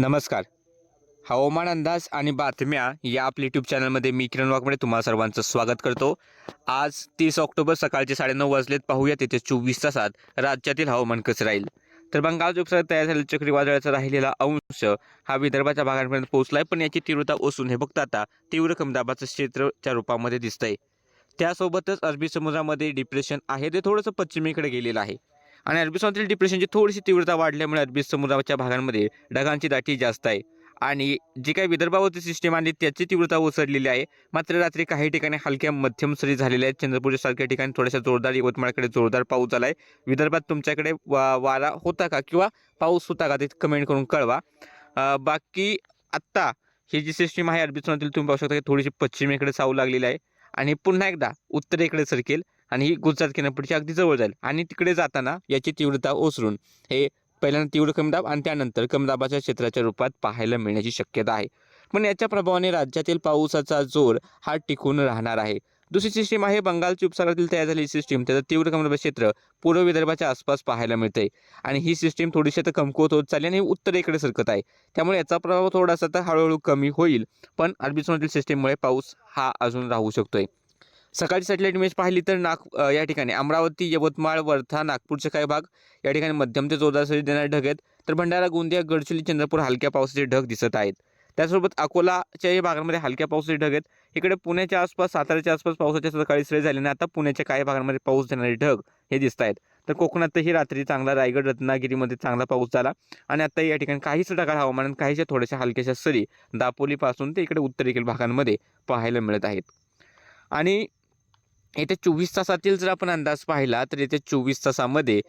नमस्कार. हवामान अंदाज आणि बातम्या या आपल्या यूट्यूब चॅनलमध्ये मी किरण वाघमडे तुम्हाला सर्वांचं स्वागत करतो. आज तीस ऑक्टोबर सकाळचे साडेनऊ वाजलेत. पाहूया तिथे चोवीस तासात राज्यातील हवामान कसं राहील. तर बंगाल उपसागरात तयार झालेल्या चक्रीवादळाचा राहिलेला अंश हा विदर्भाच्या भागांपर्यंत पोहोचलाय. पण याची तीव्रता ओसून हे फक्त आता तीव्र कमदाबाचं क्षेत्रच्या रूपामध्ये दिसतंय. त्यासोबतच अरबी समुद्रामध्ये डिप्रेशन आहे. ते थोडंसं पश्चिमेकडे गेलेलं आहे. आणि अरबी समुद्रातील डिप्रेशनची थोडीशी तीव्रता वाढल्यामुळे अरबी समुद्राच्या भागांमध्ये ढगांची दाटी जास्त आहे. आणि जी काही विदर्भावरती सिस्टीम आली त्याची तीव्रता ओसरलेली आहे. मात्र रात्री काही ठिकाणी हलक्या मध्यम सरी झालेल्या आहेत. चंद्रपूरच्या सारख्या ठिकाणी थोड्याशा जोरदार यवतमाळकडे जोरदार पाऊस झाला आहे विदर्भात तुमच्याकडे वा वारा होता का किंवा पाऊस होता का ते कमेंट करून कळवा. बाकी आत्ता ही जी सिस्टीम आहे अरबी समुद्रातील तुम्ही पाहू शकता की थोडीशी पश्चिमेकडे सावू लागलेली आहे. आणि पुन्हा एकदा उत्तरेकडे सरकेल. आणि ही गुजरात किनारपट्टीच्या अगदी जवळ जाईल. आणि तिकडे जाताना याची तीव्रता ओसरून हे पहिल्यांदा तीव्र कमीदाब आणि त्यानंतर कमीदाबाच्या क्षेत्राच्या रूपात पाहायला मिळण्याची शक्यता आहे. पण याच्या प्रभावाने राज्यातील पावसाचा जोर हा टिकून राहणार आहे. दुसरी सिस्टीम आहे बंगालची उपसागरातील तयार झालेली सिस्टीम त्याचं तीव्र कमदाब क्षेत्र पूर्व विदर्भाच्या आसपास पाहायला मिळते आणि ही सिस्टीम थोडीशी तर कमकुवत होत चालली आणि उत्तरेकडे सरकत आहे. त्यामुळे याचा प्रभाव थोडासा तर हळूहळू कमी होईल. पण अरबी समुद्रातील सिस्टीममुळे पाऊस हा अजून राहू शकतोय. सकाळची सॅटेलाईट इमेज पाहिली तर नाग या ठिकाणी अमरावती यवतमाळ वर्धा नागपूरचे काही भाग या ठिकाणी मध्यम ते जोरदार सरी देणारे ढग आहेत. तर भंडारा गोंदिया गडचिरोली चंद्रपूर हलक्या पावसाचे ढग दिसत आहेत. त्याचसोबत या भागांमध्ये हलक्या पावसाचे ढग आहेत. इकडे पुण्याच्या आसपास साताऱ्याच्या आसपास पावसाच्या सकाळी सरी झाली आता पुण्याच्या काही भागांमध्ये पाऊस देणारे ढग हे दिसत आहेत. तर कोकणातही रात्री चांगला रायगड रत्नागिरीमध्ये चांगला पाऊस झाला. आणि आता या ठिकाणी काहीच ढगाळ हवामान काहीशा थोड्याशा हलक्याशा सरी दापोलीपासून ते इकडे उत्तरेकडील भागांमध्ये पाहायला मिळत आहेत. आणि येत्या चोवीस तासातील जर आपण अंदाज पाहिला तर येत्या चोवीस तासामध्ये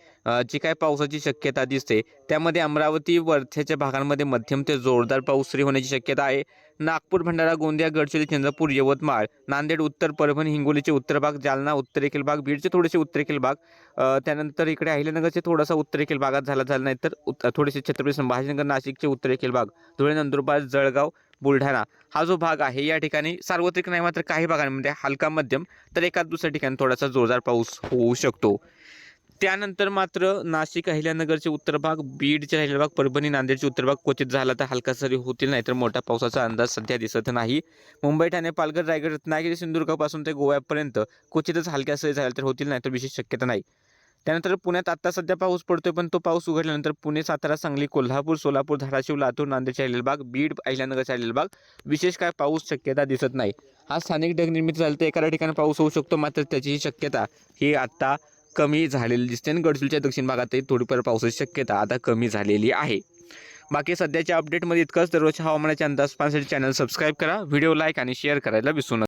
जी काय पावसाची शक्यता दिसते त्यामध्ये अमरावती वर्ध्याच्या भागांमध्ये मध्यम ते जोरदार पाऊस सुरू होण्याची शक्यता आहे. नागपूर भंडारा गोंदिया गडचिरोली चंद्रपूर यवतमाळ नांदेड उत्तर परभणी हिंगोलीचे उत्तर भाग जालना उत्तरेखील भाग बीडचे थोडेसे उत्तरेखील भाग त्यानंतर इकडे अहिल्यानगरचे थोडासा उत्तरेखील भागात झाला झाला नाही तर थोडेसे छत्रपती संभाजीनगर नाशिकचे उत्तरेखील भाग धुळे नंदुरबार जळगाव बुलढाणा. हा जो भाग आहे या ठिकाणी सार्वत्रिक नाही मात्र काही भागांमध्ये हलका मध्यम तर एखाद दुसऱ्या ठिकाणी थोडासा जोरदार पाऊस होऊ शकतो. त्यानंतर मात्र नाशिक अहिल्यानगरचे उत्तर भाग बीडचे राहिलेला भाग परभणी नांदेडचे उत्तर भाग क्वचित झाला तर हलका सरी होतील नाही तर मोठा पावसाचा अंदाज सध्या दिसत नाही. मुंबई ठाणे पालघर रायगड रत्नागिरी सिंधुदुर्गापासून ते गोव्यापर्यंत क्वचितच हलक्या सरी झाल्या तर होतील नाही तर विशेष शक्यता नाही. त्यानंतर पुण्यात आत्ता सध्या पाऊस पडतोय पण तो पाऊस उघडल्यानंतर पुणे सातारा सांगली कोल्हापूर सोलापूर धाराशिव लातूर नांदेडचे राहिलेला भाग बीड अहिल्यानगर राहिलेला भाग विशेष काय पाऊस शक्यता दिसत नाही. हा स्थानिक ढग निर्मिती झाला तर एखाद्या ठिकाणी पाऊस होऊ शकतो मात्र त्याची शक्यता ही आत्ता कमी झालेली दिसते आणि गडचिरोलीच्या दक्षिण भागातही थोडीफार पावसाची शक्यता आता कमी झालेली आहे. बाकी सध्याच्या अपडेटमध्ये इतकंच. दररोजच्या हवामानाचे अंदाज पाहण्यासाठी चॅनल सबस्क्राईब करा व्हिडिओ लाईक आणि शेअर करायला विसरू नका.